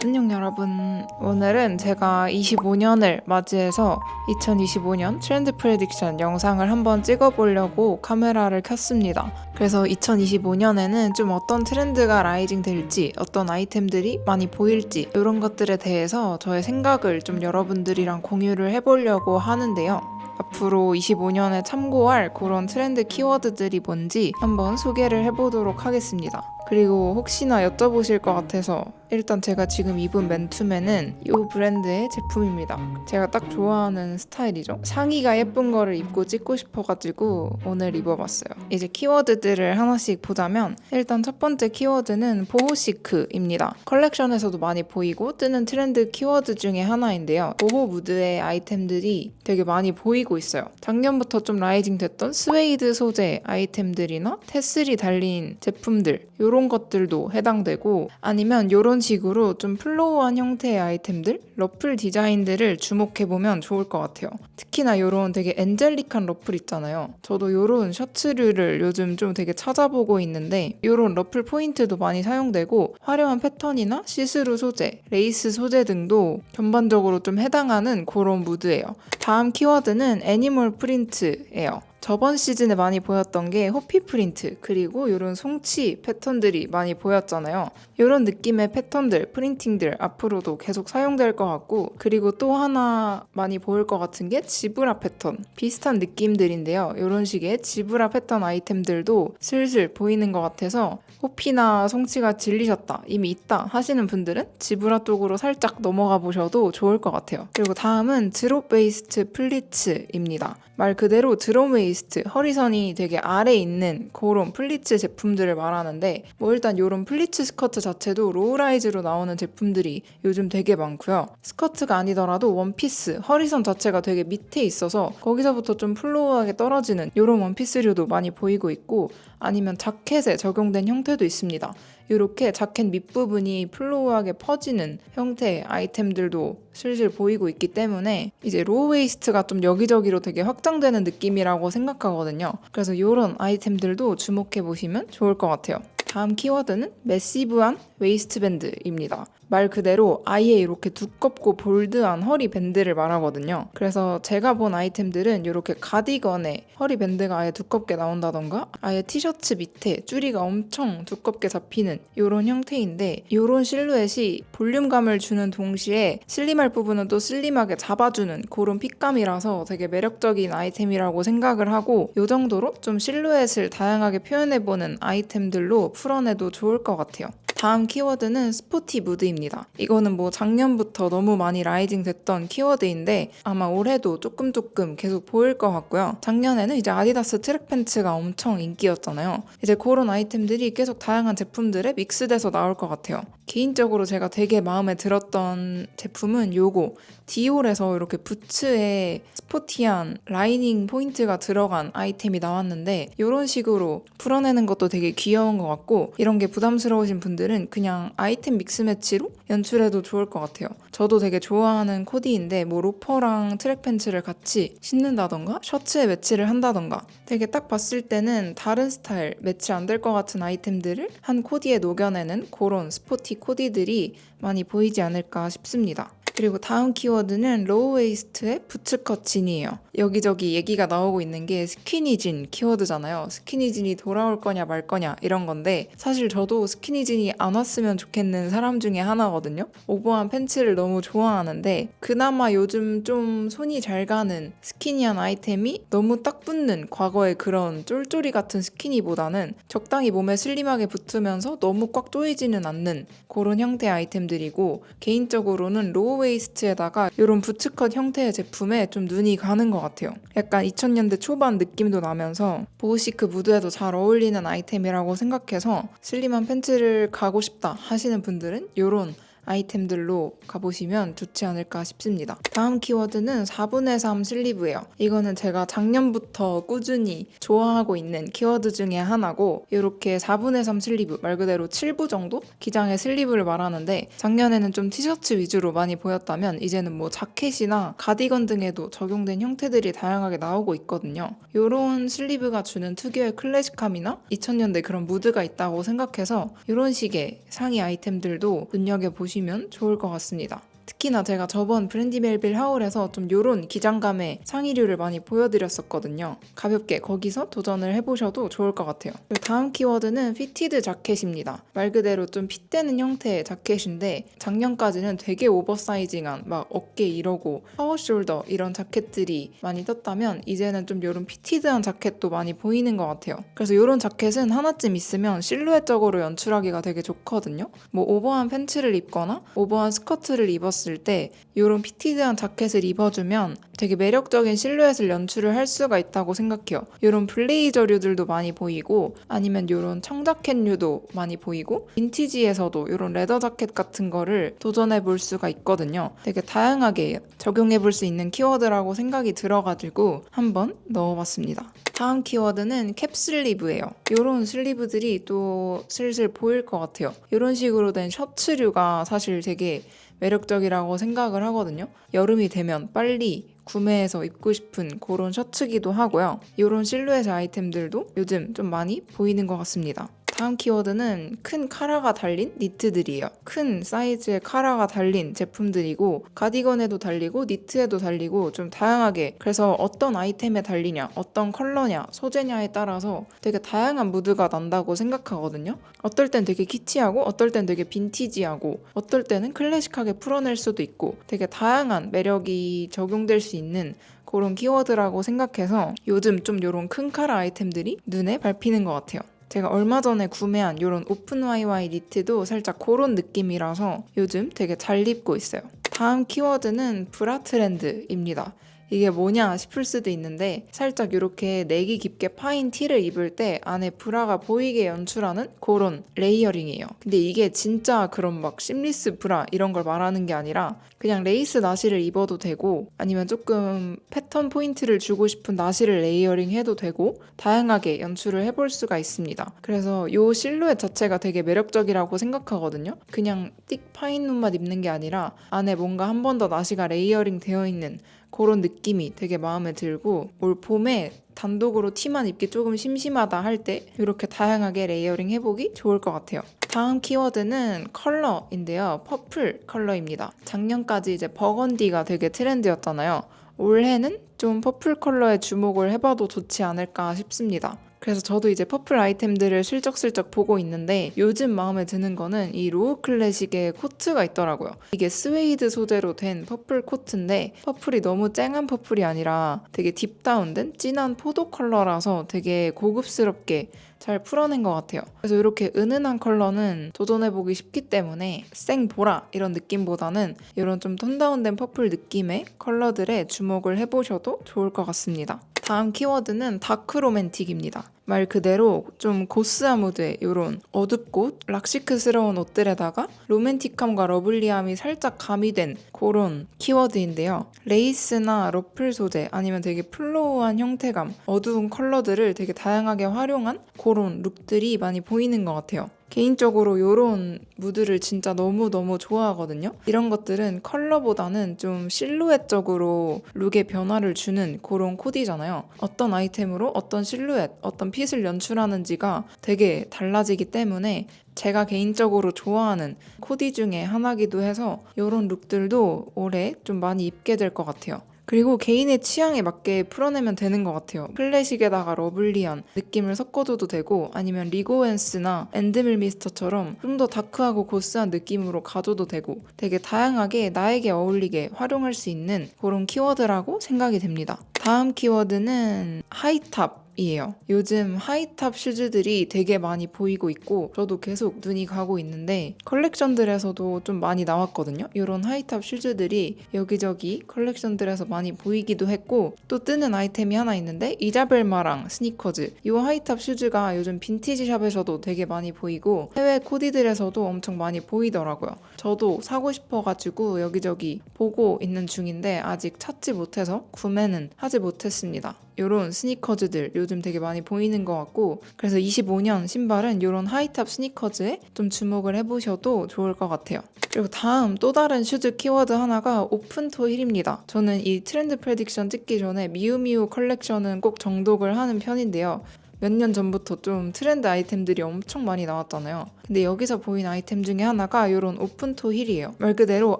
안녕 여러분. 오늘은 제가 25년을 맞이해서 2025년 트렌드 프레딕션 영상을 한번 찍어보려고 카메라를 켰습니다. 그래서 2025년에는 좀 어떤 트렌드가 라이징 될지, 어떤 아이템들이 많이 보일지, 이런 것들에 대해서 저의 생각을 좀 여러분들이랑 공유를 해보려고 하는데요. 앞으로 25년에 참고할 그런 트렌드 키워드들이 뭔지 한번 소개를 해보도록 하겠습니다. 그리고 혹시나 여쭤보실 것 같아서 일단 제가 지금 입은 맨투맨은 이 브랜드의 제품입니다. 제가 딱 좋아하는 스타일이죠. 상의가 예쁜 거를 입고 찍고 싶어가지고 오늘 입어봤어요. 이제 키워드들을 하나씩 보자면 일단 첫 번째 키워드는 보호시크입니다. 컬렉션에서도 많이 보이고 뜨는 트렌드 키워드 중에 하나인데요. 보호 무드의 아이템들이 되게 많이 보이고 있어요. 작년부터 좀 라이징 됐던 스웨이드 소재 아이템들이나 테슬이 달린 제품들 이런 것들도 해당되고 아니면 이런 식으로 좀 플로우한 형태의 아이템들 러플 디자인들을 주목해보면 좋을 것 같아요. 특히나 이런 되게 엔젤릭한 러플 있잖아요. 저도 이런 셔츠류를 요즘 좀 되게 찾아보고 있는데 이런 러플 포인트도 많이 사용되고 화려한 패턴이나 시스루 소재, 레이스 소재 등도 전반적으로 좀 해당하는 그런 무드예요. 다음 키워드는 애니멀 프린트예요. 저번 시즌에 많이 보였던 게 호피 프린트 그리고 이런 송치 패턴들이 많이 보였잖아요. 이런 느낌의 패턴들, 프린팅들 앞으로도 계속 사용될 것 같고 그리고 또 하나 많이 보일 것 같은 게 지브라 패턴 비슷한 느낌들인데요. 이런 식의 지브라 패턴 아이템들도 슬슬 보이는 것 같아서 호피나 송치가 질리셨다 이미 있다 하시는 분들은 지브라 쪽으로 살짝 넘어가 보셔도 좋을 것 같아요. 그리고 다음은 드롭 베이스트 플리츠입니다. 말 그대로 드롭 베이스 트 허리선이 되게 아래 있는 그런 플리츠 제품들을 말하는데 뭐 일단 이런 플리츠 스커트 자체도 로우라이즈로 나오는 제품들이 요즘 되게 많고요. 스커트가 아니더라도 원피스 허리선 자체가 되게 밑에 있어서 거기서부터 좀 플로우하게 떨어지는 이런 원피스류도 많이 보이고 있고 아니면 자켓에 적용된 형태도 있습니다. 이렇게 자켓 밑부분이 플로우하게 퍼지는 형태의 아이템들도 슬슬 보이고 있기 때문에 이제 로우 웨이스트가 좀 여기저기로 되게 확장되는 느낌이라고 생각하거든요. 그래서 이런 아이템들도 주목해 보시면 좋을 것 같아요. 다음 키워드는 매시브한 웨이스트밴드입니다. 말 그대로 아예 이렇게 두껍고 볼드한 허리 밴드를 말하거든요. 그래서 제가 본 아이템들은 이렇게 가디건에 허리 밴드가 아예 두껍게 나온다던가 아예 티셔츠 밑에 줄이가 엄청 두껍게 잡히는 이런 형태인데 이런 실루엣이 볼륨감을 주는 동시에 슬림할 부분은 또 슬림하게 잡아주는 그런 핏감이라서 되게 매력적인 아이템이라고 생각을 하고 이 정도로 좀 실루엣을 다양하게 표현해보는 아이템들로 풀어내도 좋을 것 같아요. 다음 키워드는 스포티 무드입니다. 이거는 뭐 작년부터 너무 많이 라이징 됐던 키워드인데 아마 올해도 조금 조금 계속 보일 것 같고요. 작년에는 이제 아디다스 트랙 팬츠가 엄청 인기였잖아요. 이제 그런 아이템들이 계속 다양한 제품들에 믹스돼서 나올 것 같아요. 개인적으로 제가 되게 마음에 들었던 제품은 요거 디올에서 이렇게 부츠에 스포티한 라이닝 포인트가 들어간 아이템이 나왔는데 이런 식으로 풀어내는 것도 되게 귀여운 것 같고 이런 게 부담스러우신 분들 은 그냥 아이템 믹스 매치로 연출해도 좋을 것 같아요. 저도 되게 좋아하는 코디인데 뭐 로퍼랑 트랙 팬츠를 같이 신는다던가 셔츠에 매치를 한다던가 되게 딱 봤을 때는 다른 스타일 매치 안 될 것 같은 아이템들을 한 코디에 녹여내는 그런 스포티 코디들이 많이 보이지 않을까 싶습니다. 그리고 다음 키워드는 로우 웨이스트의 부츠컷 진이에요. 여기저기 얘기가 나오고 있는 게 스키니진 키워드잖아요. 스키니진이 돌아올 거냐 말 거냐 이런 건데 사실 저도 스키니진이 안 왔으면 좋겠는 사람 중에 하나거든요. 오버한 팬츠를 너무 좋아하는데 그나마 요즘 좀 손이 잘 가는 스키니한 아이템이 너무 딱 붙는 과거의 그런 쫄쫄이 같은 스키니보다는 적당히 몸에 슬림하게 붙으면서 너무 꽉 조이지는 않는 그런 형태의 아이템들이고 개인적으로는 로우 웨이스트 에다가 이런 부츠컷 형태의 제품에 좀 눈이 가는 것 같아요. 약간 2000년대 초반 느낌도 나면서 보호시크 무드에도 잘 어울리는 아이템이라고 생각해서 슬림한 팬츠를 가고 싶다 하시는 분들은 이런 아이템들로 가보시면 좋지 않을까 싶습니다. 다음 키워드는 4분의 3 슬리브예요. 이거는 제가 작년부터 꾸준히 좋아하고 있는 키워드 중에 하나고 이렇게 4분의 3 슬리브 말 그대로 7부 정도 기장의 슬리브를 말하는데 작년에는 좀 티셔츠 위주로 많이 보였다면 이제는 뭐 자켓이나 가디건 등에도 적용된 형태들이 다양하게 나오고 있거든요. 이런 슬리브가 주는 특유의 클래식함이나 2000년대 그런 무드가 있다고 생각해서 이런 식의 상의 아이템들도 눈여겨보시면 보시면 좋을 것 같습니다. 특히나 제가 저번 브랜디 멜빌 하울에서 좀 요런 기장감의 상의류를 많이 보여드렸었거든요. 가볍게 거기서 도전을 해보셔도 좋을 것 같아요. 다음 키워드는 피티드 자켓입니다. 말 그대로 좀 핏되는 형태의 자켓인데 작년까지는 되게 오버사이징한 막 어깨 이러고 파워숄더 이런 자켓들이 많이 떴다면 이제는 좀 요런 피티드한 자켓도 많이 보이는 것 같아요. 그래서 요런 자켓은 하나쯤 있으면 실루엣적으로 연출하기가 되게 좋거든요. 뭐 오버한 팬츠를 입거나 오버한 스커트를 입었을 때 이런 피티드한 자켓을 입어주면 되게 매력적인 실루엣을 연출을 할 수가 있다고 생각해요. 이런 블레이저류들도 많이 보이고 아니면 이런 청자켓류도 많이 보이고 빈티지에서도 이런 레더 자켓 같은 거를 도전해 볼 수가 있거든요. 되게 다양하게 적용해 볼 수 있는 키워드라고 생각이 들어가지고 한번 넣어봤습니다. 다음 키워드는 캡슬리브예요. 이런 슬리브들이 또 슬슬 보일 것 같아요. 이런 식으로 된 셔츠류가 사실 되게 매력적이라고 생각을 하거든요. 여름이 되면 빨리 구매해서 입고 싶은 그런 셔츠기도 하고요. 이런 실루엣의 아이템들도 요즘 좀 많이 보이는 것 같습니다. 다음 키워드는 큰 카라가 달린 니트들이에요. 큰 사이즈의 카라가 달린 제품들이고 가디건에도 달리고 니트에도 달리고 좀 다양하게 그래서 어떤 아이템에 달리냐, 어떤 컬러냐, 소재냐에 따라서 되게 다양한 무드가 난다고 생각하거든요. 어떨 땐 되게 키치하고 어떨 땐 되게 빈티지하고 어떨 때는 클래식하게 풀어낼 수도 있고 되게 다양한 매력이 적용될 수 있는 그런 키워드라고 생각해서 요즘 좀 이런 큰 카라 아이템들이 눈에 밟히는 것 같아요. 제가 얼마 전에 구매한 이런 오픈 와이와이 니트도 살짝 그런 느낌이라서 요즘 되게 잘 입고 있어요. 다음 키워드는 브라 트렌드입니다. 이게 뭐냐 싶을 수도 있는데 살짝 이렇게 내기 깊게 파인 티를 입을 때 안에 브라가 보이게 연출하는 그런 레이어링이에요. 근데 이게 진짜 그런 막 심리스 브라 이런 걸 말하는 게 아니라 그냥 레이스 나시를 입어도 되고 아니면 조금 패턴 포인트를 주고 싶은 나시를 레이어링 해도 되고 다양하게 연출을 해볼 수가 있습니다. 그래서 이 실루엣 자체가 되게 매력적이라고 생각하거든요. 그냥 띡 파인 눈만 입는 게 아니라 안에 뭔가 한 번 더 나시가 레이어링 되어 있는 그런 느낌이 되게 마음에 들고 올 봄에 단독으로 티만 입기 조금 심심하다 할 때 이렇게 다양하게 레이어링 해보기 좋을 것 같아요. 다음 키워드는 컬러인데요. 퍼플 컬러입니다. 작년까지 이제 버건디가 되게 트렌드였잖아요. 올해는 좀 퍼플 컬러에 주목을 해봐도 좋지 않을까 싶습니다. 그래서 저도 이제 퍼플 아이템들을 슬쩍슬쩍 보고 있는데 요즘 마음에 드는 거는 이 로우 클래식의 코트가 있더라고요. 이게 스웨이드 소재로 된 퍼플 코트인데 퍼플이 너무 쨍한 퍼플이 아니라 되게 딥다운된 진한 포도 컬러라서 되게 고급스럽게 잘 풀어낸 것 같아요. 그래서 이렇게 은은한 컬러는 도전해보기 쉽기 때문에 생 보라 이런 느낌보다는 이런 좀 톤다운된 퍼플 느낌의 컬러들에 주목을 해보셔도 좋을 것 같습니다. 다음 키워드는 다크 로맨틱입니다. 말 그대로 좀 고스한 무드의 이런 어둡고 락시크스러운 옷들에다가 로맨틱함과 러블리함이 살짝 가미된 그런 키워드인데요. 레이스나 러플 소재 아니면 되게 플로우한 형태감, 어두운 컬러들을 되게 다양하게 활용한 그런 룩들이 많이 보이는 것 같아요. 개인적으로 이런 무드를 진짜 너무너무 좋아하거든요. 이런 것들은 컬러보다는 좀 실루엣적으로 룩에 변화를 주는 그런 코디잖아요. 어떤 아이템으로 어떤 실루엣, 어떤 핏을 연출하는지가 되게 달라지기 때문에 제가 개인적으로 좋아하는 코디 중에 하나기도 해서 이런 룩들도 올해 좀 많이 입게 될 것 같아요. 그리고 개인의 취향에 맞게 풀어내면 되는 것 같아요. 클래식에다가 러블리한 느낌을 섞어줘도 되고 아니면 리고엔스나 엔드밀 미스터처럼 좀 더 다크하고 고스한 느낌으로 가져도 되고 되게 다양하게 나에게 어울리게 활용할 수 있는 그런 키워드라고 생각이 됩니다. 다음 키워드는 하이탑 이에요. 요즘 하이탑 슈즈들이 되게 많이 보이고 있고 저도 계속 눈이 가고 있는데 컬렉션들에서도 좀 많이 나왔거든요. 이런 하이탑 슈즈들이 여기저기 컬렉션들에서 많이 보이기도 했고 또 뜨는 아이템이 하나 있는데 이자벨마랑 스니커즈 이 하이탑 슈즈가 요즘 빈티지 샵에서도 되게 많이 보이고 해외 코디들에서도 엄청 많이 보이더라고요. 저도 사고 싶어가지고 여기저기 보고 있는 중인데 아직 찾지 못해서 구매는 하지 못했습니다. 요런 스니커즈들 요즘 되게 많이 보이는 것 같고 그래서 25년 신발은 요런 하이탑 스니커즈에 좀 주목을 해보셔도 좋을 것 같아요. 그리고 다음 또 다른 슈즈 키워드 하나가 오픈토 힐입니다. 저는 이 트렌드 프레딕션 찍기 전에 미우미우 컬렉션은 꼭 정독을 하는 편인데요. 몇 년 전부터 좀 트렌드 아이템들이 엄청 많이 나왔잖아요. 근데 여기서 보인 아이템 중에 하나가 이런 오픈토 힐이에요. 말 그대로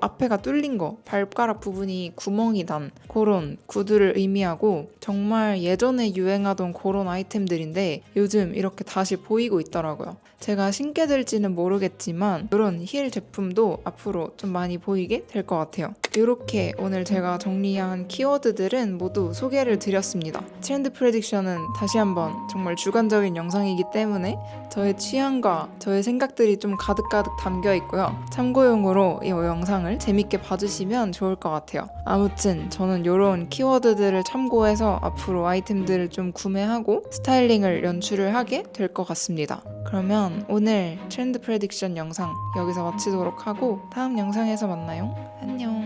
앞에가 뚫린 거, 발가락 부분이 구멍이 난 그런 구두를 의미하고 정말 예전에 유행하던 그런 아이템들인데 요즘 이렇게 다시 보이고 있더라고요. 제가 신게 될지는 모르겠지만 이런 힐 제품도 앞으로 좀 많이 보이게 될 것 같아요. 이렇게 오늘 제가 정리한 키워드들은 모두 소개를 드렸습니다. 트렌드 프레딕션은 다시 한번 정말 주관적인 영상이기 때문에 저의 취향과 저의 생각들이 좀 가득가득 담겨 있고요. 참고용으로 이 영상을 재밌게 봐주시면 좋을 것 같아요. 아무튼 저는 이런 키워드들을 참고해서 앞으로 아이템들을 좀 구매하고 스타일링을 연출을 하게 될 것 같습니다. 그러면 오늘 트렌드 프레딕션 영상 여기서 마치도록 하고 다음 영상에서 만나요. 안녕.